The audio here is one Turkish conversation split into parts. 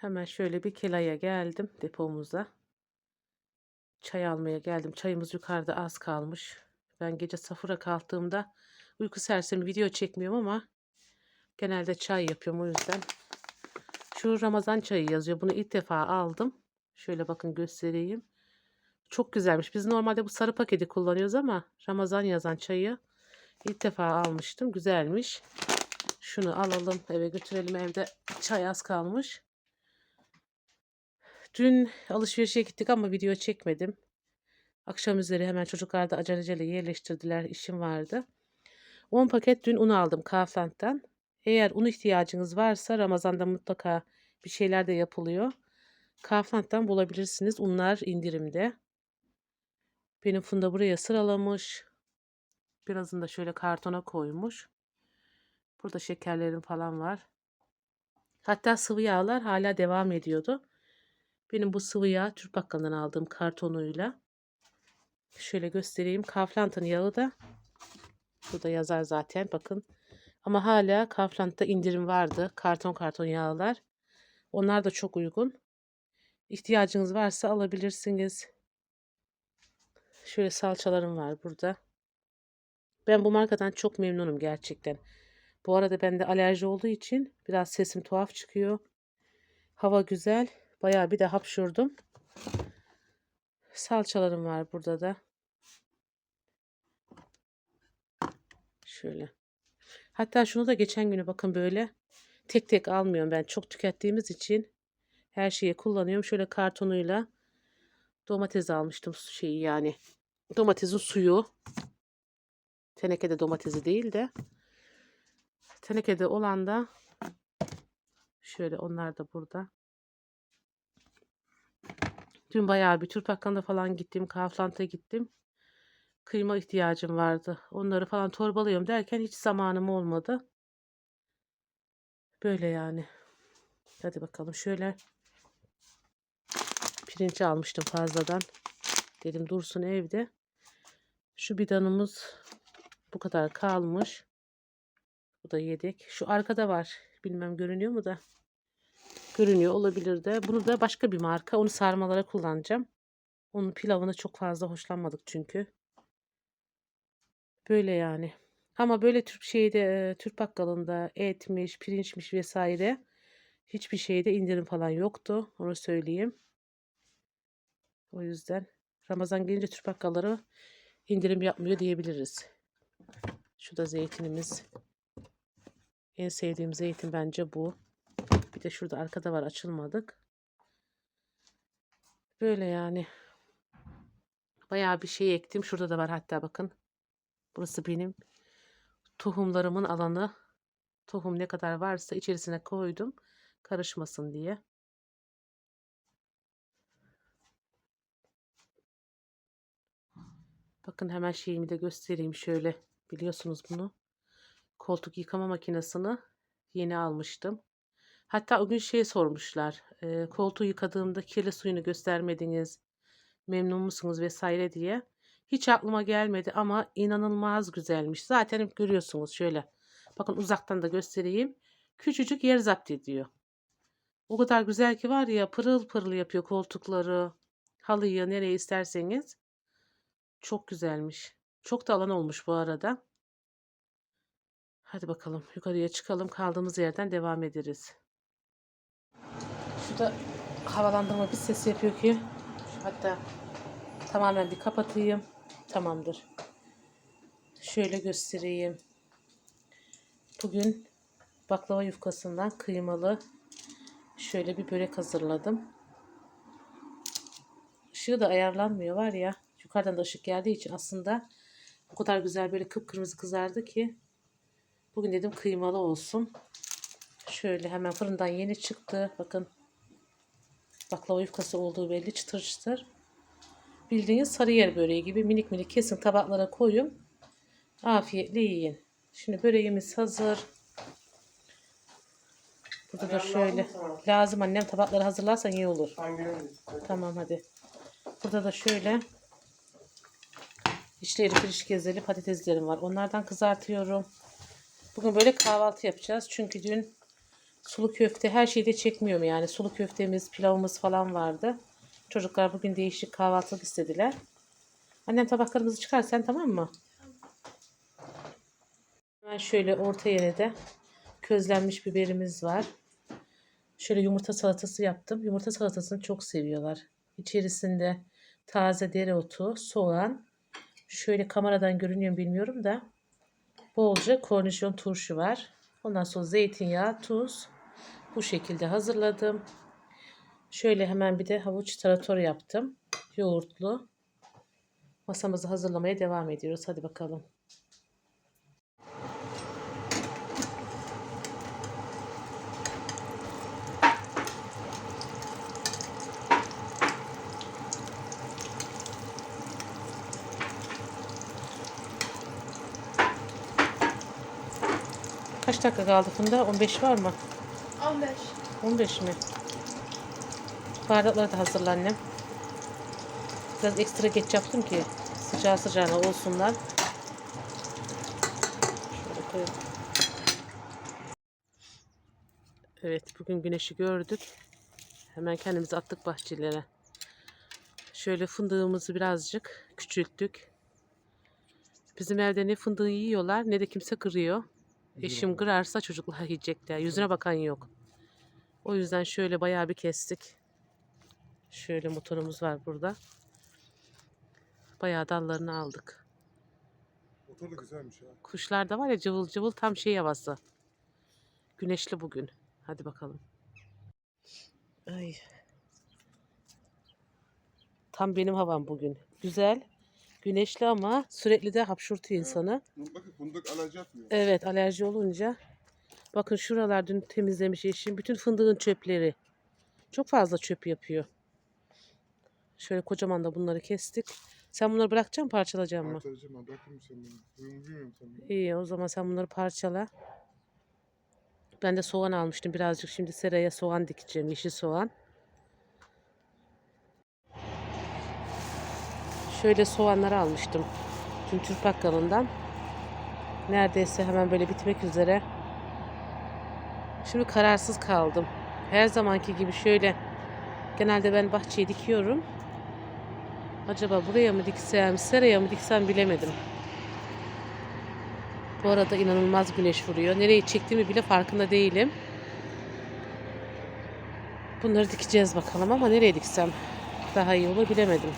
Hemen şöyle bir Kela'ya geldim depomuza. Çay almaya geldim. Çayımız yukarıda az kalmış. Ben gece safura kalktığımda uyku sersemi video çekmiyorum ama genelde çay yapıyorum o yüzden. Şu Ramazan çayı yazıyor. Bunu ilk defa aldım. Şöyle bakın göstereyim. Çok güzelmiş. Biz normalde bu sarı paketi kullanıyoruz ama Ramazan yazan çayı ilk defa almıştım. Güzelmiş. Şunu alalım eve götürelim. Evde çay az kalmış. Dün alışverişe gittik ama video çekmedim. Akşam üzeri hemen çocuklar da aceleciyle yerleştirdiler. İşim vardı. 10 paket dün un aldım Kaufland'dan. Eğer un ihtiyacınız varsa Ramazan'da mutlaka bir şeyler de yapılıyor. Kaufland'dan bulabilirsiniz. Unlar indirimde. Benim Funda buraya sıralamış. Birazını da şöyle kartona koymuş. Burada şekerlerim falan var. Hatta sıvı yağlar hala devam ediyordu. Benim bu sıvı yağ Türk Bakkalı'ndan aldığım kartonuyla. Şöyle göstereyim. Kaufland'ın yağı da burada yazar zaten bakın. Ama hala Kaufland'da indirim vardı. Karton karton yağlar. Onlar da çok uygun. İhtiyacınız varsa alabilirsiniz. Şöyle salçalarım var burada. Ben bu markadan çok memnunum gerçekten. Bu arada bende alerji olduğu için biraz sesim tuhaf çıkıyor. Hava güzel. Bayağı bir de hapşurdum. Salçalarım var burada da. Şöyle. Hatta şunu da geçen günü bakın böyle tek tek almıyorum ben. Çok tükettiğimiz için her şeyi kullanıyorum. Şöyle kartonuyla domates almıştım şeyi yani. Domatesin suyu. Tenekede domatesi değil de tenekede olan da şöyle onlar da burada. Dün bayağı bir Türk falan gittim. Kaufland'a gittim. Kıyma ihtiyacım vardı. Onları falan torbalıyorum derken hiç zamanım olmadı. Böyle yani. Hadi bakalım şöyle. Pirinci almıştım fazladan. Dedim dursun evde. Şu bidanımız bu kadar kalmış. Bu da yedek. Şu arkada var. Bilmem görünüyor mu da. Görünüyor olabilir de. Bunu da başka bir marka. Onu sarmalara kullanacağım. Onun pilavını çok fazla hoşlanmadık çünkü. Böyle yani. Ama böyle Türk şeyde Türk bakkalında etmiş, pirinçmiş vesaire hiçbir şeyde indirim falan yoktu. Onu söyleyeyim. O yüzden Ramazan gelince Türk bakkalları indirim yapmıyor diyebiliriz. Şu da zeytinimiz. En sevdiğim zeytin bence bu. Bir de şurada arkada var açılmadık. Böyle yani. Bayağı bir şey ektim. Şurada da var hatta bakın. Burası benim tohumlarımın alanı. Tohum ne kadar varsa içerisine koydum. Karışmasın diye. Bakın hemen şeyimi de göstereyim şöyle. Biliyorsunuz bunu. Koltuk yıkama makinesini yeni almıştım. Hatta o gün şey sormuşlar. E, koltuğu yıkadığımda kirli suyunu göstermediniz. Memnun musunuz vesaire diye. Hiç aklıma gelmedi ama inanılmaz güzelmiş. Zaten görüyorsunuz şöyle. Bakın uzaktan da göstereyim. Küçücük yer zapt ediyor. O kadar güzel ki var ya pırıl pırıl yapıyor koltukları, halıyı nereye isterseniz. Çok güzelmiş. Çok da alan olmuş bu arada. Hadi bakalım yukarıya çıkalım. Kaldığımız yerden devam ederiz. Şurada havalandırma bir ses yapıyor ki. Hatta tamamen bir kapatayım. Tamamdır. Şöyle göstereyim. Bugün baklava yufkasından kıymalı şöyle bir börek hazırladım. Işığı da ayarlanmıyor var ya. Yukarıdan da ışık geldiği için aslında o kadar güzel böyle kıpkırmızı kızardı ki bugün dedim kıymalı olsun. Şöyle hemen fırından yeni çıktı. Bakın baklava yufkası olduğu belli çıtır çıtır. Bildiğiniz sarıyer böreği gibi minik minik kesin tabaklara koyun. Afiyetle yiyin. Şimdi böreğimiz hazır. Burada da şöyle lazım annem tabakları hazırlarsan iyi olur. Tamam hadi. Burada da şöyle içleri pirinç gezeli patateslerim var. Onlardan kızartıyorum. Bugün böyle kahvaltı yapacağız. Çünkü dün Sulu köfte her şeyi de çekmiyorum yani. Sulu köftemiz, pilavımız falan vardı. Çocuklar bugün değişik kahvaltılık istediler. Annem tabaklarımızı çıkar sen tamam mı? Hemen şöyle orta yere de közlenmiş biberimiz var. Şöyle yumurta salatası yaptım. Yumurta salatasını çok seviyorlar. İçerisinde taze dereotu, soğan, şöyle kameradan görünüyor bilmiyorum da bolca kornişon turşu var. Ondan sonra zeytinyağı, tuz bu şekilde hazırladım. Şöyle hemen bir de havuç tarator yaptım. Yoğurtlu. Masamızı hazırlamaya devam ediyoruz. Hadi bakalım. Kaç dakika kaldı Funda? 15 var mı? 15. 15 mi? Baharatları da hazırla annem. Biraz ekstra geç yaptım ki sıcağı sıcağına olsunlar. Şöyle koyalım. Evet bugün güneşi gördük. Hemen kendimizi attık bahçelere. Şöyle fındığımızı birazcık küçülttük. Bizim evde ne fındığı yiyorlar ne de kimse kırıyor. Eşim kırarsa çocuklar yiyecekler. Yüzüne bakan yok. O yüzden şöyle bayağı bir kestik. Şöyle motorumuz var burada. Bayağı dallarını aldık. Motor da güzelmiş ha. Kuşlar da var ya cıvıl cıvıl tam şey havası. Güneşli bugün. Hadi bakalım. Ay. Tam benim havam bugün. Güzel. Güneşli ama sürekli de hapşurtuyor insanı. Bakın fındık alerji yapmıyor. Evet alerji olunca. Bakın şuralar dün temizlemiş eşim. Bütün fındığın çöpleri. Çok fazla çöp yapıyor. Şöyle kocaman da bunları kestik. Sen bunları bırakacaksın parçalayacak mı? Parçalayacağım ben bırakayım sen beni. Huyumu bilmiyorum sen beni. İyi o zaman sen bunları parçala. Ben de soğan almıştım birazcık. Şimdi seraya soğan dikeceğim. Yeşil soğan. Şöyle soğanları almıştım. Dün Türk bakkalından. Neredeyse hemen böyle bitmek üzere. Şimdi kararsız kaldım. Her zamanki gibi şöyle genelde ben bahçeyi dikiyorum. Acaba buraya mı diksem, seraya mı diksem bilemedim. Bu arada inanılmaz güneş vuruyor. Nereye çektiğimi bile farkında değilim. Bunları dikeceğiz bakalım ama nereye diksem daha iyi olur bilemedim.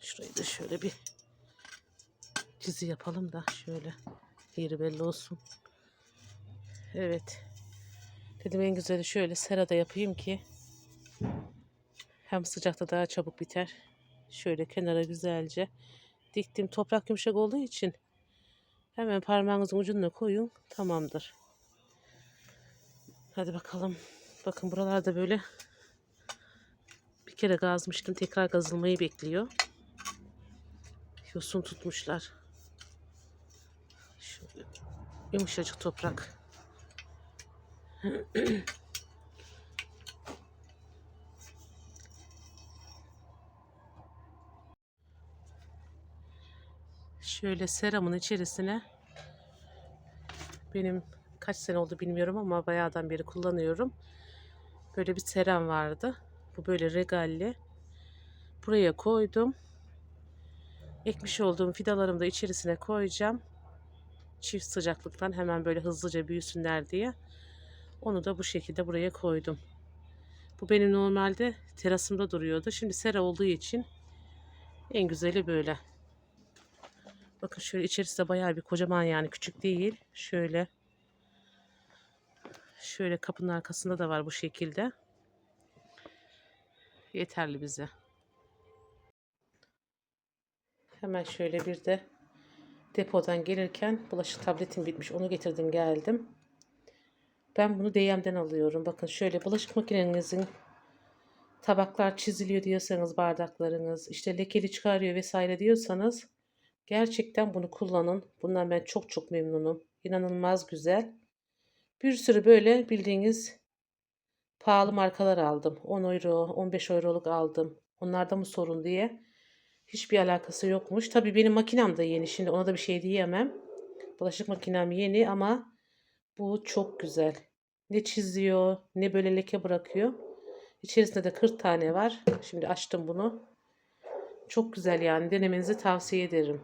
Şurayı da şöyle bir çizi yapalım da şöyle yeri belli olsun. Evet. Dedim en güzeli şöyle serada yapayım ki hem sıcakta daha çabuk biter. Şöyle kenara güzelce diktim. Toprak yumuşak olduğu için hemen parmağınızın ucuna koyun. Tamamdır. Hadi bakalım. Bakın buralarda böyle bir kere gazmıştım. Tekrar gazılmayı bekliyor. Yosun tutmuşlar. Yumuşacık toprak. Şöyle seramın içerisine benim kaç sene oldu bilmiyorum ama bayağıdan beri kullanıyorum. Böyle bir seram vardı. Bu böyle regalli. Buraya koydum. Ekmiş olduğum fidalarımı da içerisine koyacağım. Çift sıcaklıktan hemen böyle hızlıca büyüsünler diye. Onu da bu şekilde buraya koydum. Bu benim normalde terasımda duruyordu. Şimdi sera olduğu için en güzeli böyle. Bakın şöyle içerisi de bayağı bir kocaman yani küçük değil. Şöyle şöyle kapının arkasında da var bu şekilde. Yeterli bize. Hemen şöyle bir de depodan gelirken bulaşık tabletim bitmiş. Onu getirdim geldim. Ben bunu DM'den alıyorum. Bakın şöyle bulaşık makinenizin tabaklar çiziliyor diyorsanız bardaklarınız işte lekeli çıkarıyor vesaire diyorsanız gerçekten bunu kullanın. Bundan ben çok çok memnunum. İnanılmaz güzel. Bir sürü böyle bildiğiniz pahalı markalar aldım. 10 euro, 15 euroluk aldım. Onlarda mı sorun diye. Hiçbir alakası yokmuş. Tabii benim makinem de yeni. Şimdi ona da bir şey diyemem. Bulaşık makinem yeni ama bu çok güzel. Ne çiziyor, ne böyle leke bırakıyor. İçerisinde de 40 tane var. Şimdi açtım bunu. Çok güzel yani denemenizi tavsiye ederim.